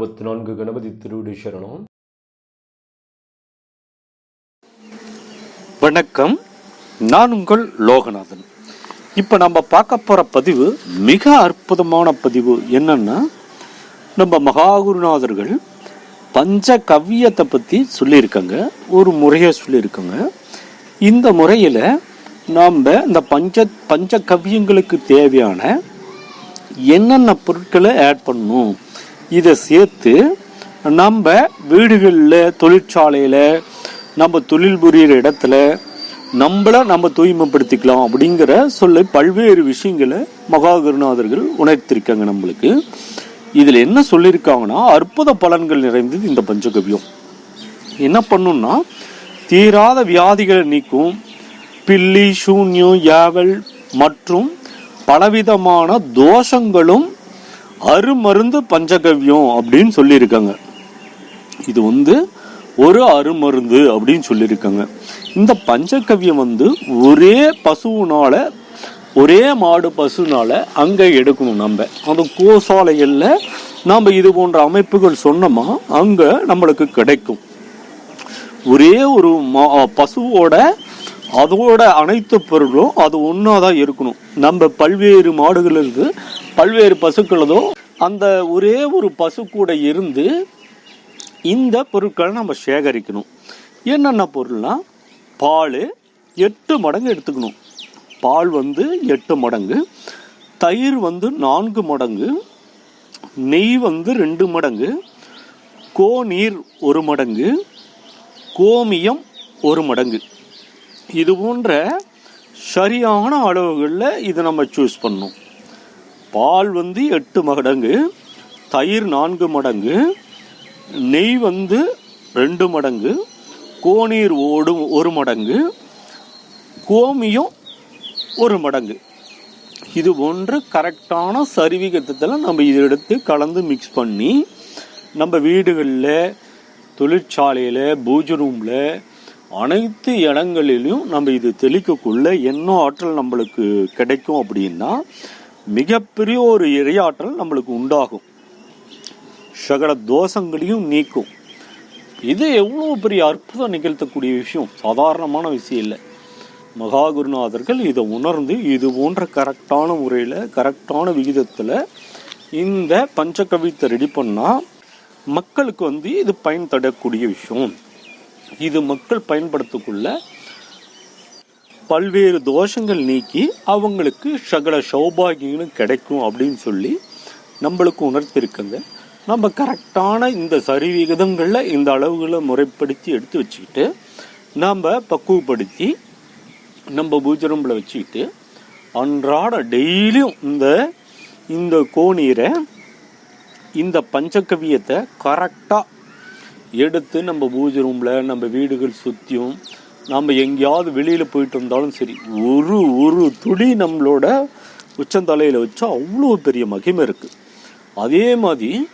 அறுபத்தி நான்கு கணபதி திருவிடி சரணம். வணக்கம். நான் உங்கள் லோகநாதன். இப்போ நம்ம பார்க்க போகிற பதிவு மிக அற்புதமான பதிவு என்னன்னா நம்ம மகாகுருநாதர்கள் பஞ்ச கவ்யத்தை பற்றி சொல்லியிருக்காங்க ஒரு முறையை சொல்லியிருக்காங்க. இந்த முறையில் நாம் இந்த பஞ்ச பஞ்ச கவ்யங்களுக்கு தேவையான என்னென்ன பொருட்களை ஆட் பண்ணணும்? இதை சேர்த்து நம்ம வீடுகளில் தொழிற்சாலையில் நம்ம தொழில் புரிகிற இடத்துல நம்மள நம்ம தூய்மைப்படுத்திக்கலாம் அப்படிங்கிற சொல்ல பல்வேறு விஷயங்களை மகாகுருநாதர்கள் உணர்த்திருக்காங்க நம்மளுக்கு. இதில் என்ன சொல்லியிருக்காங்கன்னா அற்புத பலன்கள் நிறைந்தது இந்த பஞ்சகவியம் என்ன பண்ணும்னா தீராத வியாதிகளை நீக்கும் பில்லி சூன்யம் யாவல் மற்றும் பலவிதமான தோஷங்களும் அருமருந்து பஞ்சகவ்யம் அப்படின்னு சொல்லியிருக்காங்க. இது வந்து ஒரு அருமருந்து அப்படின்னு சொல்லியிருக்காங்க. இந்த பஞ்சகவ்யம் வந்து ஒரே பசுவினால ஒரே மாடு பசுனால அங்கே எடுக்கணும் நம்ம. அந்த கோசாலைகளில் நாம் இது போன்ற அமைப்புகள் சொன்னோமா அங்கே நம்மளுக்கு கிடைக்கும். ஒரே ஒரு மா பசுவோட அதோட அனைத்து பொருளும் அது ஒன்றா தான் இருக்கணும். நம்ம பல்வேறு மாடுகளிலிருந்து பல்வேறு பசுக்களதோ அந்த ஒரே ஒரு பசு கூட இருந்து இந்த பொருட்களை நம்ம சேகரிக்கணும். என்னென்ன பொருள்னா பால் எட்டு மடங்கு எடுத்துக்கணும். பால் வந்து எட்டு மடங்கு தயிர் வந்து நான்கு மடங்கு நெய் வந்து ரெண்டு மடங்கு கோநீர் ஒரு மடங்கு கோமியம் ஒரு மடங்கு. இது போன்ற சரியான அளவுகளில் இதை நம்ம சூஸ் பண்ணணும். பால் வந்து எட்டு மடங்கு தயிர் நான்கு மடங்கு நெய் வந்து ரெண்டு மடங்கு கோநீர் ஓடும் ஒரு மடங்கு கோமியம் ஒரு மடங்கு. இது போன்ற கரெக்டான சரிவிகத்தில் நம்ம இதை எடுத்து கலந்து மிக்ஸ் பண்ணி நம்ம வீடுகளில் தொழிற்சாலையில் பூஜை ரூமில் அனைத்து இடங்களிலும் நம்ம இது தெளிக்கக்குள்ள என்ன ஆற்றல் நம்மளுக்கு கிடைக்கும் அப்படின்னா மிகப்பெரிய ஒரு இரையாற்றல் நம்மளுக்கு உண்டாகும். சகல தோஷங்களையும் நீக்கும். இது எவ்வளோ பெரிய அற்புதம் நிகழ்த்தக்கூடிய விஷயம்? சாதாரணமான விஷயம் இல்லை. மகாகுருநாதர்கள் இதை உணர்ந்து இது போன்ற கரெக்டான முறையில் கரெக்டான விகிதத்தில் இந்த பஞ்சகவித்தை ரெடி பண்ணால் மக்களுக்கு வந்து இது பயன் தடக்கூடிய விஷயம். இது மக்கள் பயன்படுத்தக்குள்ள பல்வேறு தோஷங்கள் நீக்கி அவங்களுக்கு சகல சௌபாகியங்களும் கிடைக்கும் அப்படின்னு சொல்லி நம்மளுக்கு உணர்த்திருக்குங்க. நம்ம கரெக்டான இந்த சரிவிகிதங்களில் இந்த அளவுகளை முறைப்படுத்தி எடுத்து வச்சுக்கிட்டு நாம் பக்குவப்படுத்தி நம்ம பூஜை ரூமில் வச்சுக்கிட்டு அன்றாட டெய்லியும் இந்த இந்த கோநீரை இந்த பஞ்சகவியத்தை கரெக்டாக எடுத்து நம்ம பூஜை ரூமில் நம்ம வீடுகள் சுற்றியும் நாம் எங்கேயாவது வெளியில் போயிட்டு இருந்தாலும் சரி ஒரு ஒரு துளி நம்மளோட உச்சந்தலையில் வச்சா அவ்வளோ பெரிய மகிமை இருக்குது அதே மாதிரி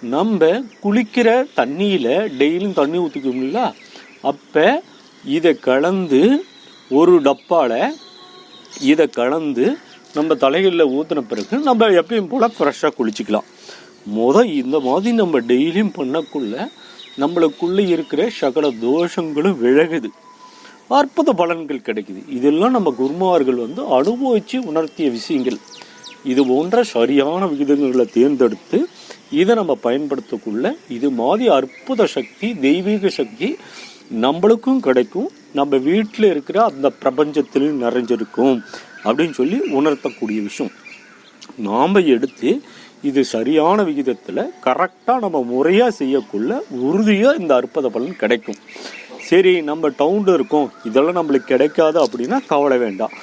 நம்ம குளிக்கிற தண்ணியில் டெய்லியும் தண்ணி ஊற்றிக்கணும்ல அப்போ இதை கலந்து ஒரு டப்பாவில் இதை கலந்து நம்ம தலைகளில் ஊற்றின பிறகு நம்ம எப்பயும் போல் ஃப்ரெஷ்ஷாக குளிச்சுக்கலாம். முத இந்த மாதிரி நம்ம டெய்லியும் பண்ணக்குள்ள நம்மளுக்குள்ளே இருக்கிற சகல தோஷங்களும் விலகுது. அற்புத பலன்கள் கிடைக்குது. இதெல்லாம் நம்ம குருமார்கள் வந்து அனுபவித்து உணர்த்திய விஷயங்கள். இது போன்ற சரியான விகிதங்களை தேர்ந்தெடுத்து இதை நம்ம பயன்படுத்தக்குள்ள இது மாதிரி அற்புத சக்தி தெய்வீக சக்தி நம்மளுக்கும் கிடைக்கும். நம்ம வீட்டில் இருக்கிற அந்த பிரபஞ்சத்திலும் நிறைஞ்சிருக்கும் அப்படின்னு சொல்லி உணர்த்தக்கூடிய விஷயம். நாம் எடுத்து இது சரியான விகிதத்தில் கரெக்டாக நம்ம முறையாக செய்யக்குள்ள உறுதியாக இந்த அற்புத பலன் கிடைக்கும். சரி நம்ம டவுனில் இருக்கோம். இதெல்லாம் நம்மளுக்கு கிடைக்காது அப்படின்னா கவலை வேண்டாம்.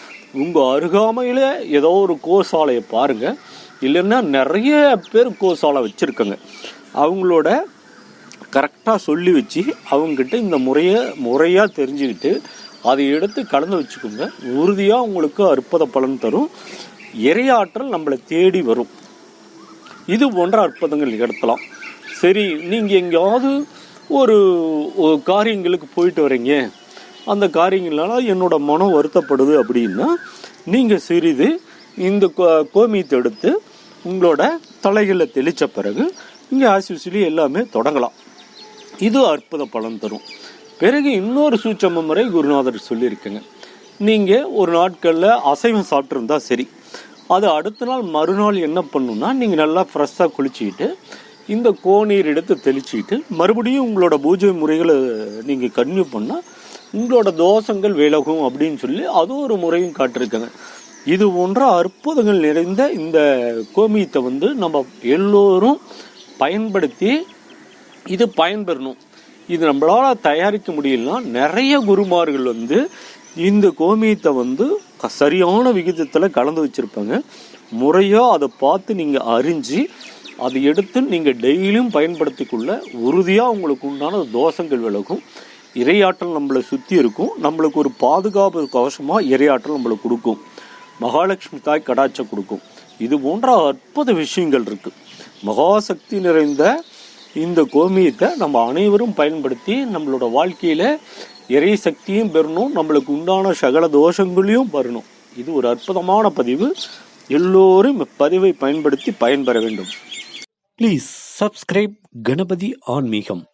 உங்கள் அருகாமையில் ஏதோ ஒரு கோசாலையை பாருங்கள் இல்லைன்னா நிறைய பேர் கோசாலை வச்சுருக்காங்க. அவங்களோட கரெக்டாக சொல்லி வச்சு அவங்ககிட்ட இந்த முறையை முறையாக தெரிஞ்சுக்கிட்டு அதை எடுத்து கலந்து வச்சுக்கோங்க. உறுதியாக உங்களுக்கு அற்புத பலன் தரும். இரையாற்றல் நம்மளை தேடி வரும். இது போன்ற அற்புதங்கள் எடுத்தலாம் சரி நீங்கள் எங்கேயாவது ஒரு காரியங்களுக்கு போயிட்டு வரீங்க. அந்த காரியங்களால என்னோட மனம் வருத்தப்படுது அப்படின்னா நீங்கள் சிறிது இந்த கோ- கோமியத்தை எடுத்து உங்களோட தலைகளில் தெளித்த பிறகு இங்கே ஆசிஸ்லி எல்லாமே தொடங்கலாம். இது அற்புத பலன் தரும். பிறகு இன்னொரு சூட்சம முறை குருநாதர் சொல்லியிருக்கேங்க. நீங்கள் ஒரு நாட்களில் அசைவம் சாப்பிட்ருந்தா சரி. அது அடுத்த நாள் மறுநாள் என்ன பண்ணுன்னா நீங்கள் நல்லா ஃப்ரெஷ்ஷாக குளிச்சுக்கிட்டு இந்த கோநீர் எடுத்து தெளிச்சிட்டு மறுபடியும் உங்களோட பூஜை முறைகளை நீங்கள் கன்யூ பண்ணால் உங்களோட தோஷங்கள் விலகும் அப்படின்னு சொல்லி அது ஒரு முறையும் காட்டிருக்காங்க இது போன்ற அற்புதங்கள் நிறைந்த இந்த கோமியத்தை வந்து நம்ம எல்லோரும் பயன்படுத்தி இது பயன்பெறணும். இது நம்மளால் தயாரிக்க முடியலனா நிறைய குருமார்கள் வந்து இந்த கோமியத்தை வந்து சரியான விகிதத்தில் கலந்து வச்சுருப்பாங்க. முறையாக அதை பார்த்து நீங்கள் அறிஞ்சு அதை எடுத்து நீங்கள் டெய்லியும் பயன்படுத்திக்குள்ள உறுதியாக உங்களுக்கு உண்டான தோஷங்கள் விலகும். இரையாற்றல் நம்மளை சுற்றி இருக்கும். நம்மளுக்கு ஒரு பாதுகாப்பு கவசமாக இரையாற்றல் நம்மளுக்கு கொடுக்கும். மகாலட்சுமி தாய் கடாச்சை கொடுக்கும். இது போன்ற அற்புத விஷயங்கள் இருக்குது மகாசக்தி நிறைந்த இந்த கோமியத்தை நம்ம அனைவரும் பயன்படுத்தி நம்மளோட வாழ்க்கையில் இறை சக்தியும் பெறணும். நம்மளுக்கு உண்டான சகல தோஷங்களையும் பெறணும். இது ஒரு அற்புதமான பதிவு. எல்லோரும் இப்பதிவை பயன்படுத்தி பயன்பெற வேண்டும். Please subscribe Ganapathy Aanmegam.